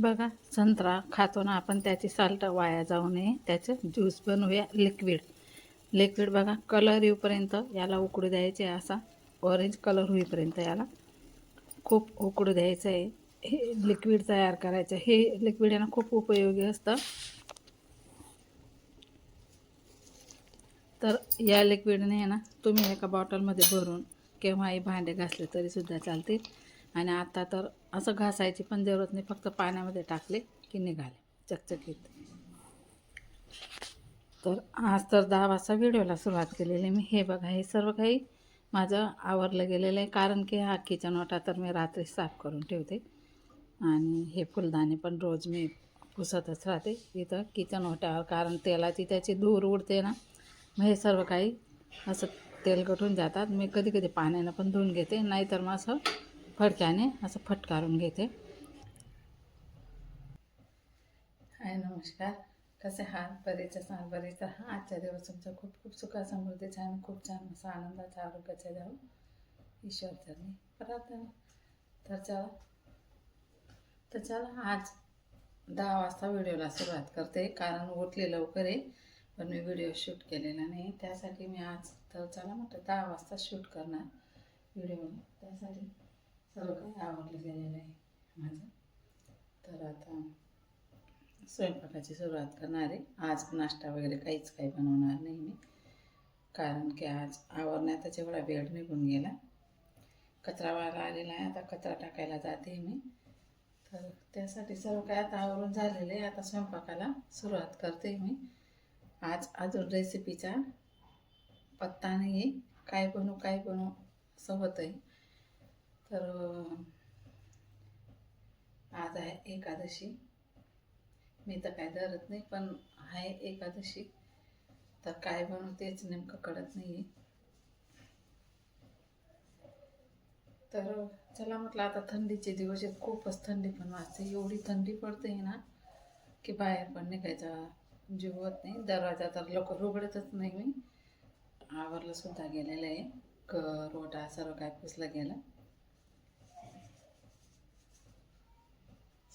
बघा संत्रा खातो ना आपण त्याची साल्ट वाया जाऊ नये. त्याचं ज्यूस बनवूया लिक्विड. लिक्विड बघा कलर येऊपर्यंत याला उकडू द्यायचे असा. ऑरेंज कलर होईपर्यंत याला खूप उकडू द्यायचं आहे हे लिक्विड तयार करायचं. हे लिक्विड आहे ना खूप उपयोगी असतं. तर या लिक्विडने आहे ना तुम्ही एका बॉटलमध्ये भरून केव्हाही भांडे घासले तरीसुद्धा चालतील. आणि आता तर असं घासायची पण जरूरत नाही फक्त पाण्यामध्ये टाकले की निघाले चकचकीत. तर आज तर दहा वाजता व्हिडिओला सुरुवात केलेली मी. हे बघा हे सर्व काही माझं आवरलं गेलेलं आहे कारण की हा किचन वाटा तर मी रात्री साफ करून ठेवते. आणि हे फुलदाणे पण रोज मी पुसतच राहते इथं किचन ओट्यावर कारण तेलाची त्याची धूर उडते ना. मग हे सर्व काही असं तेल गटून जातात. मी कधी कधी पाण्यानं पण धुवून घेते नाहीतर मग असं फडक्याने असं फटकारून घेते. हाय नमस्कार. कसे हाल बरेच असाल बरेच हा आजच्या दिवस तुमचा खूप खूप सुखा समृद्धीचा आणि खूप छान असा आनंदाचा आरोग्याचा द्यावं ईश्वर चरणी प्रार्थना तर चला. तर चला आज दहा वाजता व्हिडिओला सुरुवात करते. कारण उठले लवकर आहे पण मी व्हिडिओ शूट केलेला नाही. त्यासाठी मी आज तर चला म्हटलं दहा वाजता शूट करणार व्हिडिओ. त्यासाठी सर्व काही आवडलं गेलेलं आहे माझं. तर आता स्वयंपाकाची सुरुवात करणार आहे. आज नाश्ता वगैरे काहीच काही बनवणार नाही मी. कारण की आज आवरण्यातच एवढा वेळ निघून गेला. कचरावाला आलेला आहे. आता कचरा टाकायला जाते मी. तर त्यासाठी सर्व काय आता आवरून झालेलं आहे. आता स्वयंपाकाला सुरुवात करते मी. आज अजून रेसिपीचा पत्ता नाही आहे काय बनवू काय बनू असं होतं आहे तर आज आहे एकादशी. मी तर काय धरत नाही पण आहे एकादशी. तर काय बनवू तेच नेमकं कळत नाही आहे तर चला म्हटलं आता थंडीचे दिवस आहेत खूपच थंडी पण वाजते. एवढी थंडी पडते ना की बाहेर पण निघायचा जीव होत नाही. दरवाजा तर लवकर उघडतच नाही मी. आवरलं सुद्धा गेलेलं आहे. क रोटा सर्व काय पुसलं गेलं.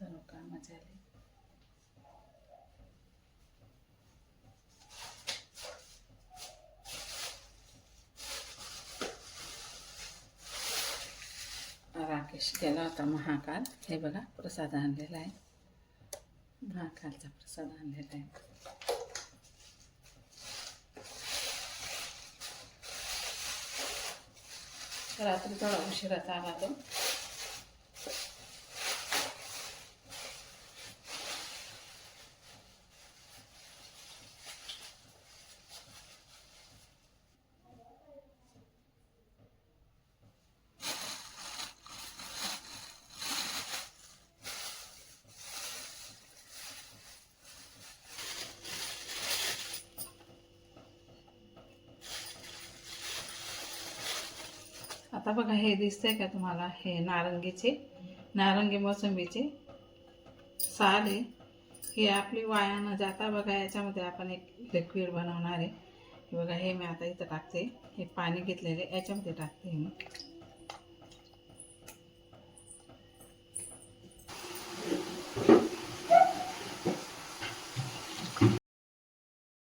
सर्व कामं झाले राकेश गेला होता महाकाल. हे बघा प्रसाद आणलेला आहे. महाकालचा प्रसाद आणलेला आहे. रात्री थोडा उशिराचा आला तो. आता बघा हे दिसतंय का तुम्हाला? हे नारंगीचे नारंगी मोसंबीचे साल आहे. हे आपली वाया न जाता बघा याच्यामध्ये आपण एक लिक्विड बनवणार आहे. हे बघा हे मी आता इथं टाकते. हे पाणी घेतलेले याच्यामध्ये टाकते मी.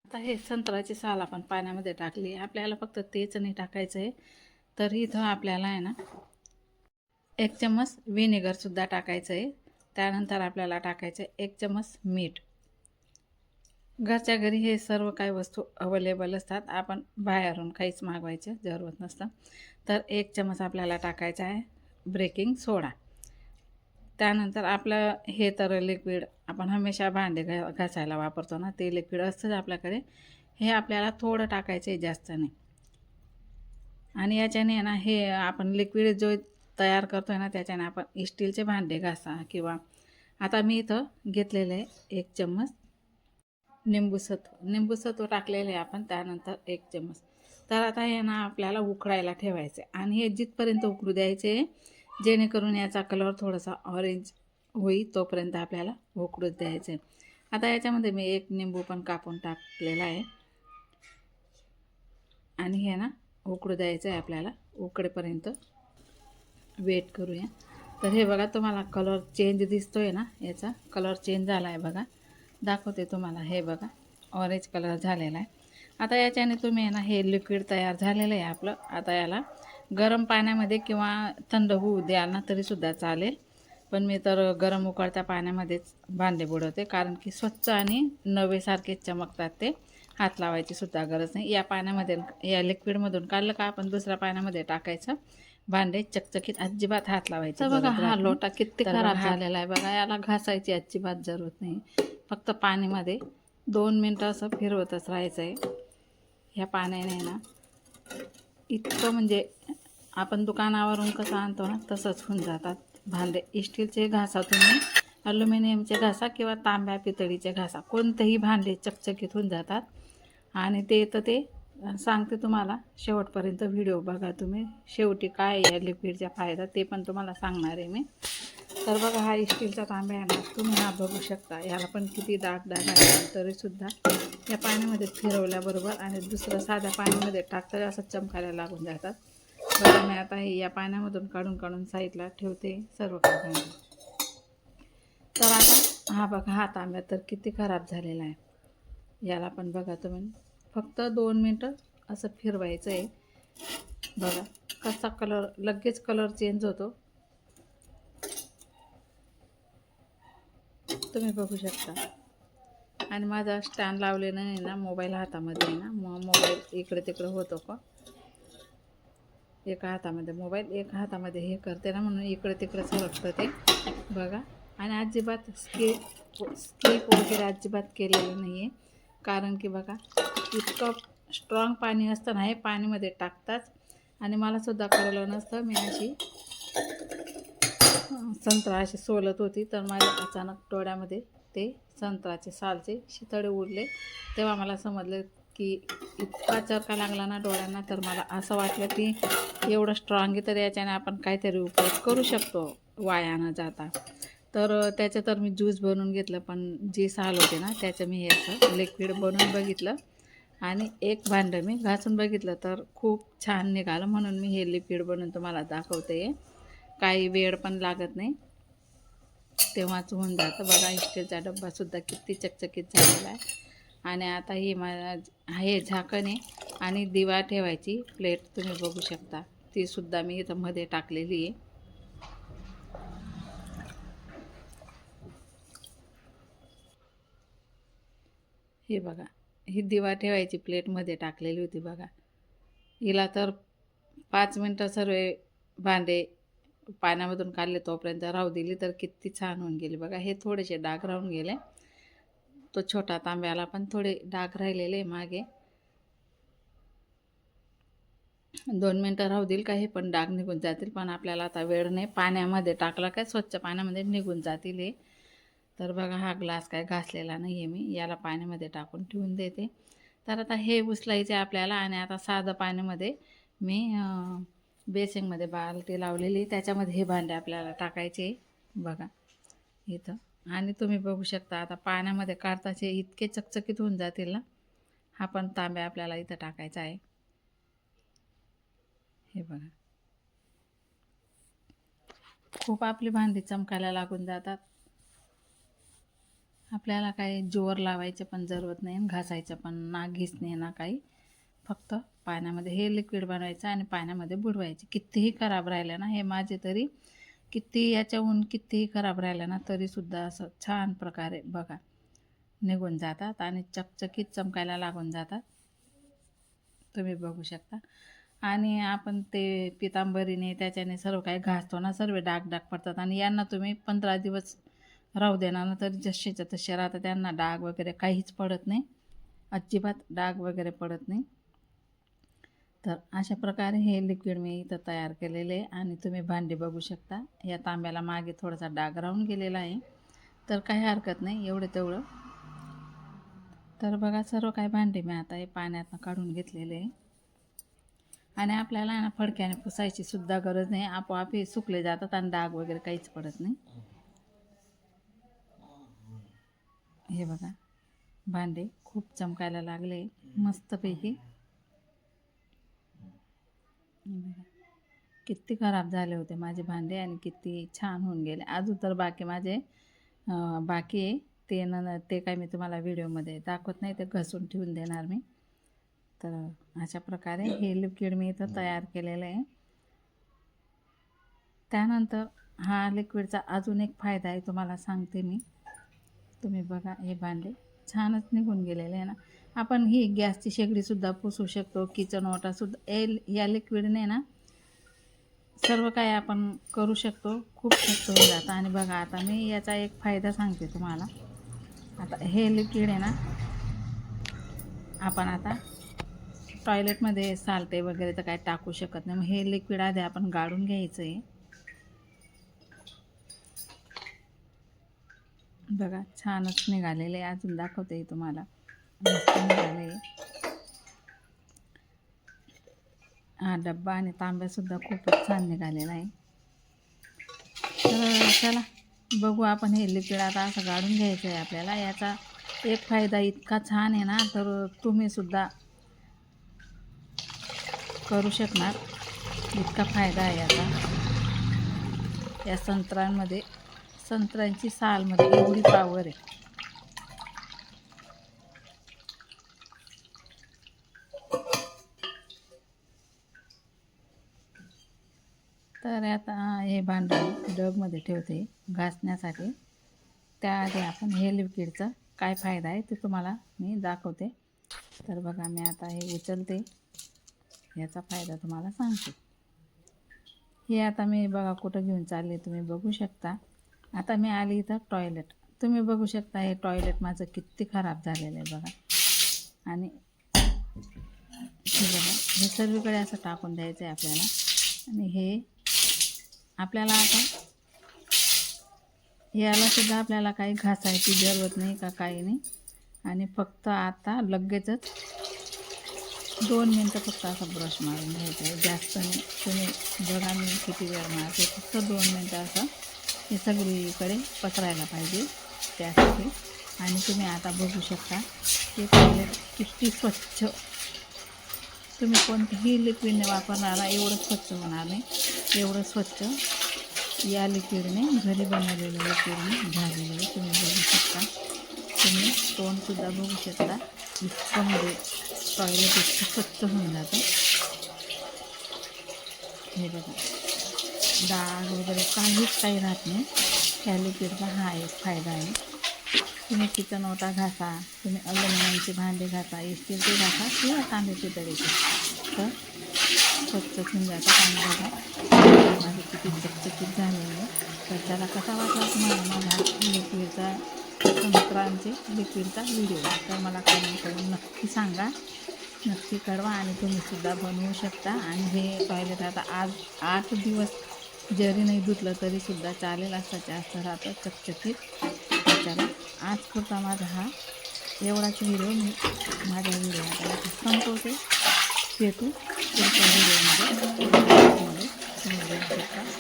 आता हे संत्र्याची साल आपण पाण्यामध्ये टाकली आपल्याला फक्त तेच नाही टाकायचं आहे तर इथं आपल्याला आहे ना एक चम्मच व्हिनेगरसुद्धा टाकायचं आहे. त्यानंतर आपल्याला टाकायचं आहे एक चम्मच मीठ. घरच्या घरी हे सर्व काही वस्तू अवेलेबल असतात. आपण बाहेरून काहीच मागवायचं जरूरत नसतं. तर एक चम्मच आपल्याला टाकायचा आहे ब्रेकिंग सोडा त्यानंतर आपलं हे तर लिक्विड आपण हमेशा भांडे घा घासायला वापरतो ना ते लिक्विड असतंच आपल्याकडे. हे आपल्याला थोडं टाकायचं आहे जास्त नाही. आणि याच्याने ना हे आपण लिक्विड जो तयार करतो आहे ना त्याच्याने आपण स्टीलचे भांडे घासा किंवा आता मी इथं घेतलेलं आहे एक चम्मच निंबूसत्व निंबूसत्व टाकलेलं आहे आपण त्यानंतर एक चम्मच. तर आता हे ना आपल्याला उकळायला ठेवायचं आहे आणि हे जिथपर्यंत उकळू द्यायचे जेणेकरून याचा कलर थोडासा ऑरेंज होईल तोपर्यंत आपल्याला उकडूच द्यायचे आता याच्यामध्ये मी एक निंबू पण कापून टाकलेला आहे. आणि हे ना उकडू द्यायचं आहे आपल्याला उकडेपर्यंत वेट करूया. तर हे बघा तुम्हाला कलर चेंज दिसतो आहे ना याचा. कलर चेंज झाला आहे बघा. दाखवते तुम्हाला हे बघा. ऑरेंज कलर झालेला आहे. आता याच्याने तुम्ही आहे ना हे लिक्विड तयार झालेलं आहे आपलं. आता याला गरम पाण्यामध्ये किंवा थंड होऊ द्याल ना तरीसुद्धा चालेल. पण मी तर गरम उकळत्या पाण्यामध्येच भांडे बुडवते कारण की स्वच्छ आणि नवेसारखे चमकतात ते. हात लावायची सुद्धा गरज नाही. या पाण्यामध्ये या लिक्विडमधून काढलं का आपण दुसऱ्या पाण्यामध्ये टाकायचं? भांडे चकचकीत अजिबात हात लावायचं बघा हा. लोटा किती खराब झालेला आहे बघा याला घासायची अजिबात जरूरत नाही. फक्त पाण्यामध्ये दोन मिनटं असं फिरवतच राहायचं आहे ह्या पाण्याने ना इतकं म्हणजे आपण दुकानावरून कसं आणतो ना तसंच होऊन जातात. भांडे स्टीलचे घासा तुम्ही ॲल्युमिनियमचे घासा किंवा तांब्या पितळीचे घासा कोणतेही भांडे चकचकीत होऊन जातात. आणि ते तर ते सांगते तुम्हाला. शेवटपर्यंत व्हिडिओ बघा तुम्ही. शेवटी काय आहे या लिक्विडचा फायदा ते पण तुम्हाला सांगणार आहे मी. तर बघा हा स्टीलचा तांब्या आहे ना तुम्ही हा बघू शकता. याला पण किती दाग दाग आहे तरीसुद्धा या पाण्यामध्ये फिरवल्याबरोबर आणि दुसरं साध्या पाण्यामध्ये टाकता असं चमकायला लागून जातात. बघा मी आता हे या पाण्यामधून काढून काढून साईडला ठेवते सर्व काही तर आता हा बघा हा तांब्या तर किती खराब झालेला आहे. याला पण बघा तुम्ही. फक्त दोन मिनटं असं फिरवायचं आहे. बघा कसा कलर लगेच कलर चेंज होतो. तुम्ही बघू शकता. आणि माझा स्टँड लावलेला नाही ना मोबाईल हातामध्ये आहे ना मग मोबाईल इकडे तिकडे होतो का? एका हातामध्ये मोबाईल एका हातामध्ये हे करते ना म्हणून इकडे तिकडे सरकतं ते. बघा. आणि अजिबात स्किप स्किप वगैरे अजिबात केलेलं नाही आहे कारण की बघा इतकं स्ट्रॉंग पाणी असतं ना हे पाणीमध्ये टाकताच आणि मलासुद्धा कळलं नसतं मी अशी संत्रा अशी सोलत होती. तर माझ्या अचानक डोळ्यामध्ये ते संत्राचे सालचे शितळे उडले. तेव्हा मला समजलं की इतका चरका लागला ना डोळ्यांना तर मला असं वाटलं की एवढं स्ट्रॉंग आहे तर याच्याने आपण काहीतरी उपयोग करू शकतो वाया न जाता. तर त्याचं तर मी ज्यूस बनवून घेतलं पण जे साल होते ना त्याचं मी हे असं लिक्विड बनवून बघितलं. आणि एक भांडं मी घासून बघितलं तर खूप छान निघालं म्हणून मी हे लिक्विड बनवून तुम्हाला दाखवते आहे काही वेळ पण लागत नाही. तेव्हाच होऊन जातं. बघा स्टीलचा डब्बासुद्धा किती चकचकीत झालेला आहे. आणि आता ही मला हे झाकण आहे आणि दिवा ठेवायची प्लेट तुम्ही बघू शकता. तीसुद्धा मी इथं मध्ये टाकलेली आहे. हे बघा ही दिवा ठेवायची प्लेटमध्ये टाकलेली होती बघा. हिला तर पाच मिनटं सर्व भांडे पाण्यामधून काढले तोपर्यंत राहू दिली तर किती छान होऊन गेली. बघा हे थोडेसे डाग राहून गेले. तो छोटा तांब्याला पण थोडे डाग राहिलेले मागे. दोन मिनटं राहू देईल का हे पण डाग निघून जातील पण आपल्याला आता वेळ नाही. पाण्यामध्ये टाकला काय? स्वच्छ पाण्यामध्ये निघून जातील हे. तर बघा हा ग्लास काय घासलेला नाही आहे मी. याला पाण्यामध्ये टाकून ठेवून देते. तर आता हे उचलायचे आपल्याला आणि आता साधं पाण्यामध्ये मी बेसिंगमध्ये बालटी लावलेली. त्याच्यामध्ये हे भांडे आपल्याला टाकायचे बघा इथं. आणि तुम्ही बघू शकता आता पाण्यामध्ये काढताचे इतके चकचकीत होऊन जातील ना. हा पण तांब्या आपल्याला इथं टाकायचा आहे. हे बघा. खूप आपली भांडी चमकायला लागून जातात. आपल्याला काही जोर लावायचं पण जरूरत नाही आणि घासायचं पण ना घिसणे ना काही. फक्त पाण्यामध्ये हे लिक्विड बनवायचं आणि पाण्यामध्ये बुडवायचे. कितीही खराब राहिलं ना हे माझे तरी किती याच्याहून कितीही खराब राहिलं ना तरीसुद्धा असं छान प्रकारे बघा. निघून जातात आणि चकचकीत चमकायला लागून जातात. तुम्ही बघू शकता. आणि आपण ते पितांबरीने त्याच्याने सर्व काही घासतो ना सर्व डाग डाग पडतात आणि यांना तुम्ही पंधरा दिवस राहू देणार ना तरी जसेच्या तसे राहतात त्यांना डाग वगैरे काहीच पडत नाही. अजिबात डाग वगैरे पडत नाही. तर अशा प्रकारे हे लिक्विड मी इथं तयार केलेले आहे आणि तुम्ही भांडी बघू शकता. या तांब्याला मागे थोडासा डाग राहून गेलेला आहे. तर काही हरकत नाही एवढं तेवढं. तर बघा सर्व काही भांडी मी आता हे पाण्यातनं काढून घेतलेले आहे. आणि आपल्याला ना फडक्याने पुसायची सुद्धा गरज नाही. आपोआप हे सुकले जातात आणि डाग वगैरे काहीच पडत नाही. हे बघा. भांडे खूप चमकायला लागले. मस्तपैकी. किती खराब झाले होते माझे भांडे आणि किती छान होऊन गेले. अजून तर बाकी माझे बाकी आहे. ते न ते काय मी तुम्हाला व्हिडिओमध्ये दाखवत नाही. ते घसून ठेवून देणार मी. तर अशा प्रकारे हे लिक्विड मी इथं तयार केलेलं आहे. त्यानंतर हा लिक्विडचा अजून एक फायदा आहे तुम्हाला सांगते मी. तुम्ही बघा हे भांडे छानच निघून गेलेले आहे ना. आपण ही गॅसची शेगडीसुद्धा पुसू शकतो किचन ओटासुद्धा ए या लिक्विडने ना सर्व काही आपण करू शकतो खूप स्वस्त होऊन जातं. आणि बघा आता मी याचा एक फायदा सांगते तुम्हाला. आता हे लिक्विड आहे ना आपण आता टॉयलेटमध्ये सालटे वगैरे तर काय टाकू शकत नाही. मग हे लिक्विड आधी आपण गाळून घ्यायचं आहे बघा छानच निघालेले आहे. अजून दाखवते तुम्हाला. मस्त निघाले हा. डब्बा आणि तांब्यासुद्धा खूपच छान निघालेला आहे. तर चला बघू आपण हे लिक्विड आता असं गाळून घ्यायचं आहे आपल्याला. याचा एक फायदा इतका छान आहे ना तर तुम्हीसुद्धा करू शकणार. इतका फायदा आहे याचा. या संत्रांमध्ये संत्र्यांची सालमध्ये म्हणजे एवढी पावर आहे. तर आता हे भांडण डगमध्ये ठेवते घासण्यासाठी. त्याआधी आपण हे लिक्विडचा काय फायदा आहे ते तुम्हाला मी दाखवते. तर बघा मी आता हे उचलते. याचा फायदा तुम्हाला सांगते. हे आता मी बघा कुठं घेऊन चालले तुम्ही बघू शकता. आता मी आली इथं टॉयलेट तुम्ही बघू शकता हे टॉयलेट माझं किती खराब झालेलं आहे बघा. आणि हे बघा हे सर्वीकडे असं टाकून द्यायचं आहे आपल्याला. आणि हे आपल्याला आता यालासुद्धा आपल्याला काही घासायची जरूरत नाही का काही नाही. आणि फक्त आता लगेचच दोन मिनटं फक्त असं ब्रश मारून घ्यायचं आहे. जास्त नाही तुम्ही बघा मी किती वेळ मारते फक्त दोन मिनटं असं हे सगळीकडे पसरायला पाहिजे त्यासाठी. आणि तुम्ही आता बघू शकता ते टॉयलेट किती स्वच्छ. तुम्ही कोणत्याही लिक्विडने वापरणारा एवढं स्वच्छ होणार नाही. एवढं स्वच्छ. या लिक्विडने घरी बनवलेलं लिक्विडने झालेलं आहे. तुम्ही बघू शकता. तुम्ही तोंडसुद्धा बघू शकता. इतकं म्हणजे टॉयलेट इतकं स्वच्छ होऊन जातं. हे बघा. डाळ वगैरे काहीच काही राहत नाही. त्या लिक्विडचा हा एक फायदा आहे. तुम्ही किचन ओटा घासा तुम्ही अल्युमिनियमचे भांडे घासा स्टीलचे घासा किंवा तांब्याचे तरीचे तर स्वच्छ होऊन जातात बघा माझे किती चकचकीत झालेलं आहे. तर त्याला कसा वाटला तुम्हाला माझा लिक्विडचा संत्रांचे लिक्विडचा व्हिडिओ? तर मला कमेंट करून नक्की सांगा. नक्की कळवा आणि तुम्हीसुद्धा बनवू शकता. आणि हे टॉयलेट आता आज आठ दिवस जरी नाही धुतलं तरीसुद्धा चालेल असा जास्त राहतं चकचकीत त्याच्याला आज पुरता माझा हा एवढाच व्हिडिओ मी माझ्या व्हिडिओ संपवते भेटू पुढच्या व्हिडिओमध्ये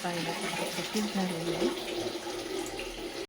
पाहिजे चकचकीत झालेली आहे